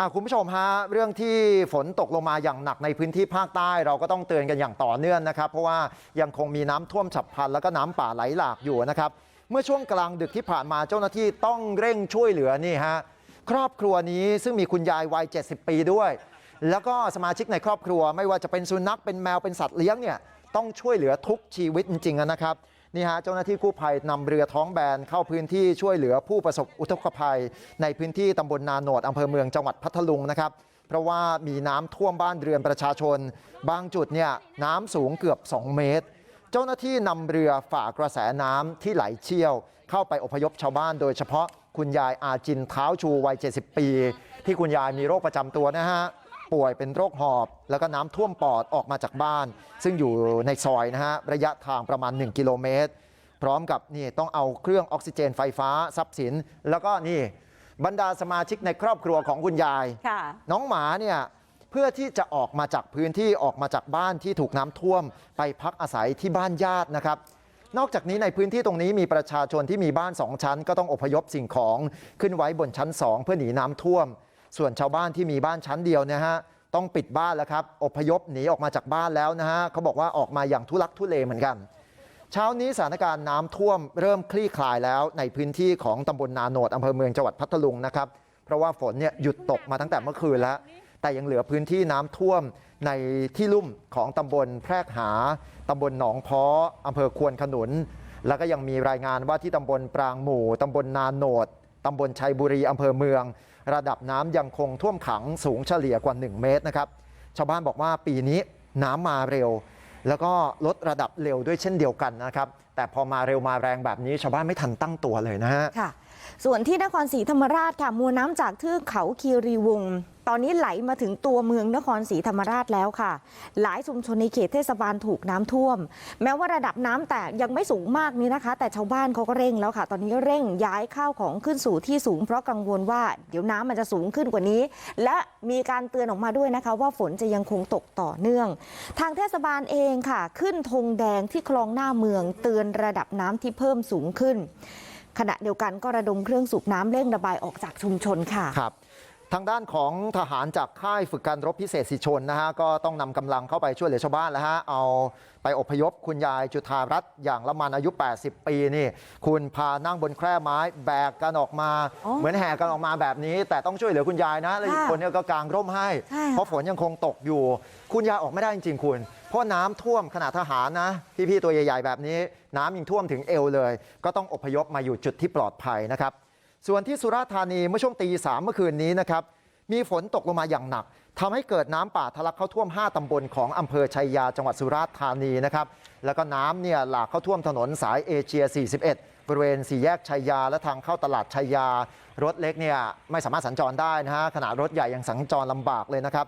อะคุณผู้ชมฮะเรื่องที่ฝนตกลงมาอย่างหนักในพื้นที่ภาคใต้เราก็ต้องเตือนกันอย่างต่อเนื่องนะครับ เพราะว่ายังคงมีน้ำท่วมฉับพลันแล้วก็น้ำป่าไหลหลากอยู่นะครับเมื่อช่วงกลางดึกที่ผ่านมาเจ้าหน้าที่ต้องเร่งช่วยเหลือนี่ฮะครอบครัวนี้ซึ่งมีคุณยายวัย70 ปีด้วย แล้วก็สมาชิกในครอบครัวไม่ว่าจะเป็นสุนัขเป็นแมวเป็นสัตว์เลี้ยงเนี่ยต้องช่วยเหลือทุกชีวิตจริงๆนะครับ เจ้าหน้าที่กู้ภัยนำเรือท้องแบนเข้าพื้นที่ช่วยเหลือผู้ประสบอุทกภัยในพื้นที่ตำบลนาโหนดอำเภอเมืองจังหวัดพัทลุงนะครับเพราะว่ามีน้ำท่วมบ้านเรือนประชาชนบางจุดเนี่ยน้ำสูงเกือบ2เมตร เจ้าหน้าที่นำเรือฝ่ากระแสน้ำที่ไหลเชี่ยว เข้าไปอพยพชาวบ้าน โดยเฉพาะคุณยายอาจินเท้าชูวัย 70 ปี ที่คุณยายมีโรคประจำตัวนะฮะ ป่วยเป็นโรคหอบแล้วก็น้ำท่วมปอดออกมาจากบ้านซึ่งอยู่ในซอยนะฮะระยะทางประมาณ1กิโลเมตรพร้อมกับนี่ต้องเอาเครื่องออกซิเจนไฟฟ้าทรัพย์สินแล้วก็นี่บรรดาสมาชิกในครอบครัวของคุณยายค่ะน้องหมาเนี่ยเพื่อที่จะออกมาจากพื้นที่ออกมาจากบ้านที่ถูกน้ำท่วมไปพักอาศัยที่บ้านญาตินะครับนอกจากนี้ในพื้นที่ตรงนี้มีประชาชนที่มีบ้านสองชั้นก็ต้องอพยพสิ่งของขึ้นไว้บนชั้นสองเพื่อหนีน้ำท่วม ส่วนชาวบ้านที่มีบ้านชั้นเดียวนะฮะต้องปิดบ้านแล้วครับอพยพหนีออกมาจากบ้านแล้วนะฮะเขาบอกว่าออกมาอย่างทุลักทุเลเหมือนกันเช้านี้สถานการณ์น้ำท่วมเริ่มคลี่คลายแล้วในพื้นที่ของตำบลนาโนดอำเภอเมืองจังหวัดพัทลุงนะครับเพราะว่าฝนเนี่ยหยุดตกมาตั้งแต่เมื่อคืนแล้วแต่ยังเหลือพื้นที่น้ำท่วมในที่ลุ่มของตำบลแพรกหาตำบลหนองพ้ออำเภอควนขนุน แล้วก็ยังมีรายงานว่าที่ตำบลปรางหมู่ตำบลนาโนดตำบลชัยบุรีอำเภอเมือง ระดับน้ำยังคงท่วมขังสูงเฉลี่ยกว่า1เมตรนะครับชาวบ้านบอกว่าปีนี้น้ำมาเร็ว แล้วก็ลดระดับเร็วด้วยเช่นเดียวกันนะครับแต่พอมาเร็วมาแรงแบบนี้ชาวบ้านไม่ทันตั้งตัวเลยนะฮะ ส่วนที่นครศรีธรรมราชค่ะมวลน้ำจากเทือกเขาคีรีวงตอนนี้ไหลมาถึงตัวเมืองนครศรีธรรมราชแล้วค่ะ หลายชุมชนในเขตเทศบาลถูกน้ำท่วม แม้ว่าระดับน้ำแต่ยังไม่สูงมากนี้นะคะ แต่ชาวบ้านเขาก็เร่งแล้วค่ะ ตอนนี้เร่งย้ายข้าวของขึ้นสู่ที่สูง เพราะกังวลว่าเดี๋ยวน้ำมันจะสูงขึ้นกว่านี้ และมีการเตือนออกมาด้วยนะคะ ว่าฝนจะยังคงตกต่อเนื่อง ทางเทศบาลเองค่ะ ขึ้นธงแดงที่คลองหน้าเมืองเตือนระดับน้ำที่เพิ่มสูงขึ้น ขณะเดียวกันก็ระดมเครื่องสูบน้ำเร่งระบายออกจากชุมชนค่ะครับ ทางด้านของทหารจากค่ายฝึกการรบพิเศษสิชนนะฮะก็ต้องนำกำลังเข้าไปช่วยเหลือชาวบ้านแล้วฮะเอาไปอพยพคุณยายจุธารัตน์อย่างละมันอายุ 80 ปีนี่คุณพานั่งบนแคร่ไม้แบกกันออกมาอ๋อเหมือนแห่กันออกมาแบบนี้ แต่ต้องช่วยเหลือคุณยายนะแล้วอีกค่ะคนเนี่ยก็กางร่มให้ใช่ค่ะเพราะฝนยังคงตกอยู่ คุณยายออกไม่ได้จริง ๆ คุณ เพราะน้ำท่วมขนาดทหารนะพี่ๆตัวใหญ่ๆแบบนี้ น้ำยังท่วมถึงเอวเลย ก็ต้องอพยพมาอยู่จุดที่ปลอดภัยนะครับ ส่วนที่สุราษฎร์ธานีเมื่อช่วงตีสามเมื่อคืนนี้นะครับมีฝนตกลงมาอย่างหนักทำให้เกิดน้ำป่าทะลักเข้าท่วม5ตำบลของอำเภอชัยยาจังหวัดสุราษฎร์ธานีนะครับแล้วก็น้ำเนี่ยหลากเข้าท่วมถนนสายเอเชีย41บริเวณสี่แยกชัยยาและทางเข้าตลาดชัยยารถเล็กเนี่ยไม่สามารถสัญจรได้นะฮะขณะรถใหญ่ยังสัญจรลำบากเลยนะครับ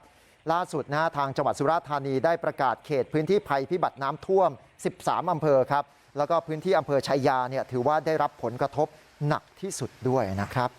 ล่าสุดนะฮะทางจังหวัดสุราษฎร์ธานีได้ประกาศเขตพื้นที่ภัยพิบัติน้ำท่วม 13อำเภอครับแล้วก็พื้นที่อำเภอชัยยาเนี่ยถือว่าได้รับผลกระทบ หนักที่สุดด้วยนะครับ